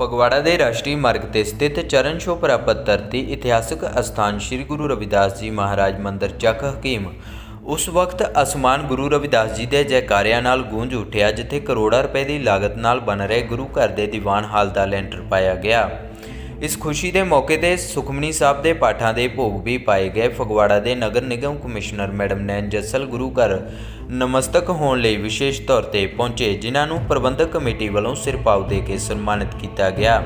ਫਗਵਾੜਾ ਦੇ ਰਾਸ਼ਟਰੀ ਮਾਰਗ ਤੇ ਸਥਿਤ ਚਰਨ ਛੋਹ ਪ੍ਰਾਪਤ ਧਰਤੀ ਇਤਿਹਾਸਕ ਅਸਥਾਨ ਸ੍ਰੀ ਗੁਰੂ ਰਵਿਦਾਸ ਜੀ ਮਹਾਰਾਜ ਮੰਦਿਰ ਚੱਕ ਹਕੀਮ। ਉਸ ਵਕਤ ਅਸਮਾਨ ਗੁਰੂ ਰਵਿਦਾਸ ਜੀ ਦੇ ਜੈਕਾਰਿਆਂ ਨਾਲ ਗੂੰਜ ਉੱਠਿਆ, ਜਿੱਥੇ ਕਰੋੜਾਂ ਰੁਪਏ ਦੀ ਲਾਗਤ ਨਾਲ ਬਣ ਰਹੇ ਗੁਰੂ ਘਰ ਦੇ ਦੀਵਾਨ ਹਾਲ ਦਾ ਲੈਂਟਰ ਪਾਇਆ ਗਿਆ। ਇਸ ਖੁਸ਼ੀ ਦੇ ਮੌਕੇ ਤੇ ਸੁਖਮਨੀ ਸਾਹਿਬ ਦੇ ਪਾਠਾਂ ਦੇ ਭੋਗ ਵੀ ਪਾਏ ਗਏ। ਫਗਵਾੜਾ ਦੇ ਨਗਰ ਨਿਗਮ ਕਮਿਸ਼ਨਰ ਮੈਡਮ ਨੈਨ ਜੱਸਲ ਗੁਰੂ ਘਰ ਨਮਸਤਕ ਹੋਣ ਲਈ ਵਿਸ਼ੇਸ਼ ਤੌਰ ਤੇ ਪਹੁੰਚੇ, ਜਿਨ੍ਹਾਂ ਨੂੰ ਪ੍ਰਬੰਧਕ ਕਮੇਟੀ ਵੱਲੋਂ ਸਿਰਪਾਉ ਦੇ ਕੇ ਸਨਮਾਨਿਤ ਕੀਤਾ ਗਿਆ।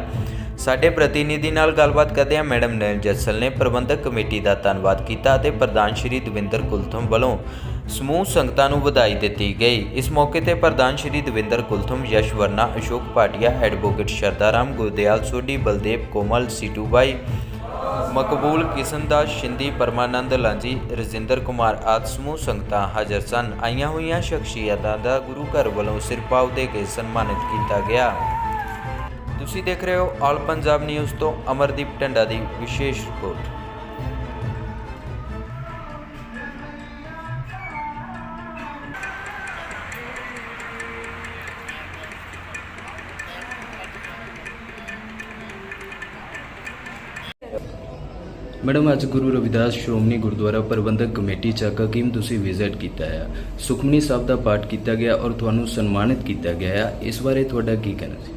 ਸਾਡੇ ਪ੍ਰਤੀਨਿਧੀ ਨਾਲ ਗੱਲਬਾਤ ਕਰਦਿਆਂ ਮੈਡਮ ਨੈਨ ਜੱਸਲ ਨੇ ਪ੍ਰਬੰਧਕ ਕਮੇਟੀ ਦਾ ਧੰਨਵਾਦ ਕੀਤਾ ਅਤੇ ਪ੍ਰਧਾਨ ਸ਼੍ਰੀ ਦਵਿੰਦਰ ਕੁਲਥਮ ਵੱਲੋਂ ਸਮੂਹ ਸੰਗਤਾਂ ਨੂੰ ਵਧਾਈ ਦਿੱਤੀ ਗਈ। ਇਸ ਮੌਕੇ ਤੇ ਪ੍ਰਧਾਨ ਸ਼੍ਰੀ ਦਵਿੰਦਰ ਕੁਲਥਮ ਯਸ਼ਵਰਨਾ ਅਸ਼ੋਕ ਪਾਟਿਆ ਐਡਵੋਕੇਟ ਸ਼ਰਦਾਰਾਮ ਗੁਰਦਿਆਲ ਸੋਢੀ, ਬਲਦੇਵ ਕੋਮਲ, ਸੀਟੂ ਮਕਬੂਲ ਮਕਬੂਲ ਕਿਸ਼ਨਦਾਸ ਸ਼ਿੰਦੀ ਪਰਮਾਨੰਦ ਲਾਂਜੀ ਰਜਿੰਦਰ ਕੁਮਾਰ ਆਦਿ ਸਮੂਹ ਸੰਗਤਾਂ ਹਾਜ਼ਰ ਸਨ। ਆਈਆਂ ਹੋਈਆਂ ਸ਼ਖਸੀਅਤਾਂ ਦਾ ਗੁਰੂ ਘਰ ਵੱਲੋਂ ਸਿਰਪਾਉ ਦੇ ਕੇ ਸਨਮਾਨਿਤ ਕੀਤਾ ਗਿਆ। ਤੁਸੀਂ ਦੇਖ ਰਹੇ ਹੋ ਆਲ ਪੰਜਾਬ ਨਿਊਜ਼ ਤੋਂ ਅਮਰਦੀਪ ਟੰਡਾ ਦੀ ਵਿਸ਼ੇਸ਼ ਰਿਪੋਰਟ। ਮੈਡਮ, ਅੱਜ ਗੁਰੂ ਰਵਿਦਾਸ ਸ਼੍ਰੋਮਣੀ ਗੁਰਦੁਆਰਾ ਪ੍ਰਬੰਧਕ ਕਮੇਟੀ ਚੱਕ ਹਕੀਮ ਤੁਸੀਂ ਵਿਜ਼ਿਟ ਕੀਤਾ ਹੈ ਸੁਖਮਨੀ ਸਾਹਿਬ ਦਾ ਪਾਠ ਕੀਤਾ ਗਿਆ ਔਰ ਤੁਹਾਨੂੰ ਸਨਮਾਨਿਤ ਕੀਤਾ ਗਿਆ ਹੈ ਇਸ ਬਾਰੇ ਤੁਹਾਡਾ ਕੀ ਕਹਿਣਾ ਸੀ?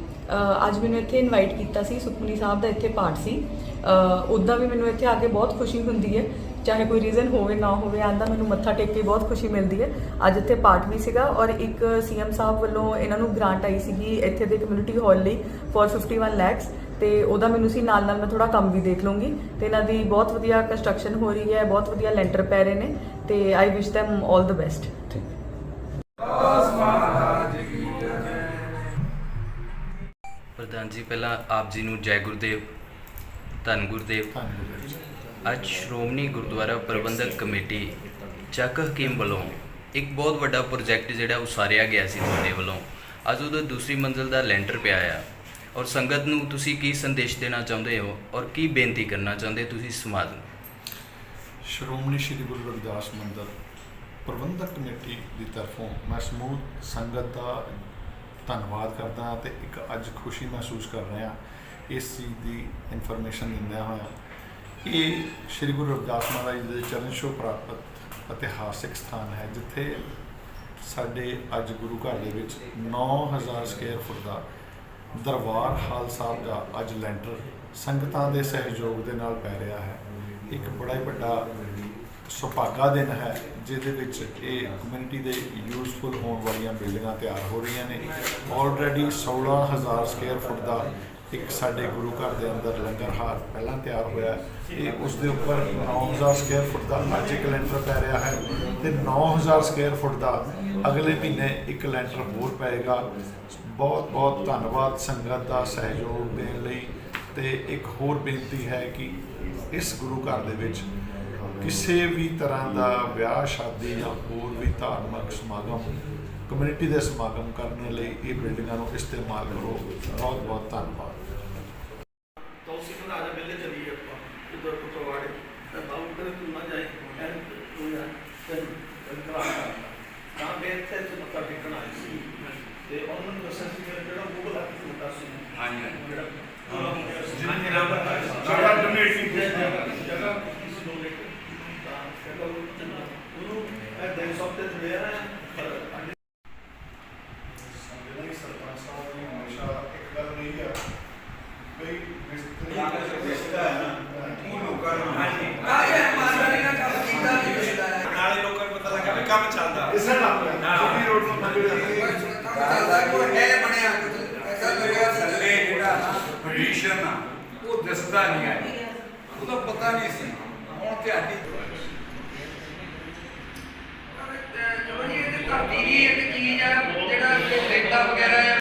ਅੱਜ ਮੈਨੂੰ ਇੱਥੇ ਇਨਵਾਈਟ ਕੀਤਾ ਸੀ, ਸੁਖਮਨੀ ਸਾਹਿਬ ਦਾ ਇੱਥੇ ਪਾਠ ਸੀ। ਉਦਾਂ ਵੀ ਮੈਨੂੰ ਇੱਥੇ ਆ ਕੇ ਬਹੁਤ ਖੁਸ਼ੀ ਹੁੰਦੀ ਹੈ। ਚਾਹੇ ਕੋਈ ਰੀਜ਼ਨ ਹੋਵੇ, ਨਾ ਹੋਵੇ, ਆਂਦਾ ਮੈਨੂੰ ਮੱਥਾ ਟੇਕ ਕੇ ਬਹੁਤ ਖੁਸ਼ੀ ਮਿਲਦੀ ਹੈ। ਅੱਜ ਇੱਥੇ ਪਾਠ ਵੀ ਸੀਗਾ ਔਰ ਇੱਕ ਸੀਐਮ ਸਾਹਿਬ ਵੱਲੋਂ ਇਹਨਾਂ ਨੂੰ ਗ੍ਰਾਂਟ ਆਈ ਸੀਗੀ ਇੱਥੇ ਦੇ ਕਮਿਊਨਿਟੀ ਹਾਲ ਲਈ ਫॉर 51 ਲੈਕਸ ਤੇ ਉਹਦਾ ਮੈਨੂੰ ਸੀ, ਨਾਲ ਨਾਲ ਮੈਂ ਥੋੜਾ ਕੰਮ ਵੀ ਦੇਖ ਲੂੰਗੀ ਤੇ ਇਹਨਾਂ ਦੀ ਬਹੁਤ ਵਧੀਆ ਕੰਸਟਰਕਸ਼ਨ ਹੋ ਰਹੀ ਹੈ, ਬਹੁਤ ਵਧੀਆ ਲੈਂਟਰ ਪੈ ਰਹੇ ਨੇ ਤੇ ਆਈ ਵਿਸ਼ them 올 ਦ ਬੈਸਟ ਪ੍ਰਧਾਨ ਜੀ, ਪਹਿਲਾਂ ਆਪ ਜੀ ਨੂੰ ਜੈ ਗੁਰਦੇਵ, ਧੰਨ ਗੁਰਦੇਵ। ਅੱਜ ਸ਼੍ਰੋਮਣੀ ਗੁਰਦੁਆਰਾ ਪ੍ਰਬੰਧਕ ਕਮੇਟੀ ਚੱਕ ਹਕੀਮ ਵੱਲੋਂ ਇੱਕ ਬਹੁਤ ਵੱਡਾ ਪ੍ਰੋਜੈਕਟ ਜਿਹੜਾ ਉਸਾਰਿਆ ਗਿਆ ਸੀ ਤੁਹਾਡੇ ਵੱਲੋਂ। ਅੱਜ ਉਹਦਾ ਦੂਸਰੀ ਮੰਜ਼ਿਲ ਦਾ ਲੈਂਟਰ ਪਿਆ ਆ। ਔਰ ਸੰਗਤ ਨੂੰ ਤੁਸੀਂ ਕੀ ਸੰਦੇਸ਼ ਦੇਣਾ ਚਾਹੁੰਦੇ ਹੋ ਔਰ ਕੀ ਬੇਨਤੀ ਕਰਨਾ ਚਾਹੁੰਦੇ ਤੁਸੀਂ ਸਮਾਜ ਨੂੰ? ਸ਼੍ਰੋਮਣੀ ਸ਼੍ਰੀ ਗੁਰੂ ਰਵਿਦਾਸ ਮੰਦਰ ਪ੍ਰਬੰਧਕ ਕਮੇਟੀ ਦੀ ਤਰਫੋਂ ਮੈਂ ਸਮੂਹ ਸੰਗਤ ਦਾ ਧੰਨਵਾਦ ਕਰਦਾ ਹਾਂ ਅਤੇ ਇੱਕ ਅੱਜ ਖੁਸ਼ੀ ਮਹਿਸੂਸ ਕਰ ਰਿਹਾ ਇਸ ਚੀਜ਼ ਦੀ ਇਨਫੋਰਮੇਸ਼ਨ ਦਿੰਦਿਆਂ ਹੋਇਆ। ਇਹ ਸ਼੍ਰੀ ਗੁਰੂ ਰਵਿਦਾਸ ਮਹਾਰਾਜ ਜੀ ਦੇ ਚਰਨ ਛੋਹ ਪ੍ਰਾਪਤ ਇਤਿਹਾਸਿਕ ਸਥਾਨ ਹੈ, ਜਿੱਥੇ ਸਾਡੇ ਅੱਜ ਗੁਰੂ ਘਰ ਦੇ ਵਿੱਚ 9000 ਸਕੁਅਰ ਫੁੱਟ ਦਾ ਦਰਬਾਰ ਹਾਲ ਸਾਹਿਬ ਦਾ ਅੱਜ ਲੈਂਟਰ ਸੰਗਤਾਂ ਦੇ ਸਹਿਯੋਗ ਦੇ ਨਾਲ ਪੈ ਰਿਹਾ ਹੈ। ਇੱਕ ਬੜਾ ਹੀ ਵੱਡਾ ਸੁਭਾਗਾ ਦਿਨ ਹੈ, ਜਿਹਦੇ ਵਿੱਚ ਇਹ ਕਮਿਊਨਿਟੀ ਦੇ ਯੂਜ਼ਫੁਲ ਹੋਣ ਵਾਲੀਆਂ ਬਿਲਡਿੰਗਾਂ ਤਿਆਰ ਹੋ ਰਹੀਆਂ ਨੇ। ਆਲਰੇਡੀ 16000 ਸਕੁਅਰ ਫੁੱਟ ਦਾ ਇੱਕ ਸਾਡੇ ਗੁਰੂ ਘਰ ਦੇ ਅੰਦਰ ਲੰਗਰ ਹਾਲ ਪਹਿਲਾਂ ਤਿਆਰ ਹੋਇਆ ਹੈ। ਇਹ ਉਸ ਦੇ ਉੱਪਰ 9000 ਸਕੁਅਰ ਫੁੱਟ ਦਾ ਅੱਜ ਇੱਕ ਲੈਂਟਰ ਪੈ ਰਿਹਾ ਹੈ ਤੇ 9000 ਸਕੁਅਰ ਫੁੱਟ ਦਾ ਅਗਲੇ ਮਹੀਨੇ ਇੱਕ ਲੈਂਟਰ ਹੋਰ ਪਏਗਾ ਬਹੁਤ ਬਹੁਤ ਧੰਨਵਾਦ ਸੰਗਤ ਦਾ ਸਹਿਯੋਗ ਦੇਣ ਲਈ ਤੇ ਇੱਕ ਹੋਰ ਬੇਨਤੀ ਹੈ ਕਿ ਇਸ ਗੁਰੂ ਘਰ ਦੇ ਵਿੱਚ ਕਿਸੇ ਵੀ ਤਰ੍ਹਾਂ ਦਾ ਵਿਆਹ, ਸ਼ਾਦੀ ਜਾਂ ਹੋਰ ਵੀ ਧਾਰਮਿਕ ਸਮਾਗਮ ਕਮਿਊਨਿਟੀ ਦੇ ਸਮਾਗਮ ਕਰਨ ਲਈ ਇਹ ਬਿਲਡਿੰਗਾਂ ਨੂੰ ਇਸਤੇਮਾਲ ਕਰੋ। ਬਹੁਤ ਬਹੁਤ ਧੰਨਵਾਦ। ਰਹੀ ਆ। ਬਈ ਮਿਸਤਰੀ ਦਾ ਰਿਸ਼ਤਾ ਹੈ ਨਾ। ਉਹ ਲੋਕਾਂ ਨੂੰ ਹਾਂਜੀ। ਆ ਗਿਆ ਮਾਸਟਰ ਨੇ ਕੰਮ ਕੀਤਾ ਨਹੀਂ ਰਿਸ਼ਤਾ ਹੈ ਨਾਲੇ ਲੋਕਾਂ ਨੂੰ ਪਤਾ ਲੱਗਾ ਵੀ ਕੰਮ ਚੱਲਦਾ। ਇਸੇ ਲੱਗ ਰਿਹਾ। ਜੀ ਰੋਡ ਤੋਂ ਥੱਲੇ ਚੱਲਦਾ ਕੋਈ ਹੈ ਬਣਿਆ ਐਸਾ ਲੱਗਿਆ ਥੱਲੇ ਜਿਹੜਾ ਪੋਜੀਸ਼ਨ ਆ ਉਹ ਦਿਸਦਾ ਨਹੀਂ ਆ ਉਹਦਾ ਪਤਾ ਨਹੀਂ ਸੀ। ਹੁਣ ਧਿਆਨੀ ਜੋ ਜੀ ਇਹ ਕਰਦੀ ਨਹੀਂ ਇੱਕ ਚੀਜ਼ ਆ ਜਿਹੜਾ ਰੇਤਾ ਵਗੈਰਾ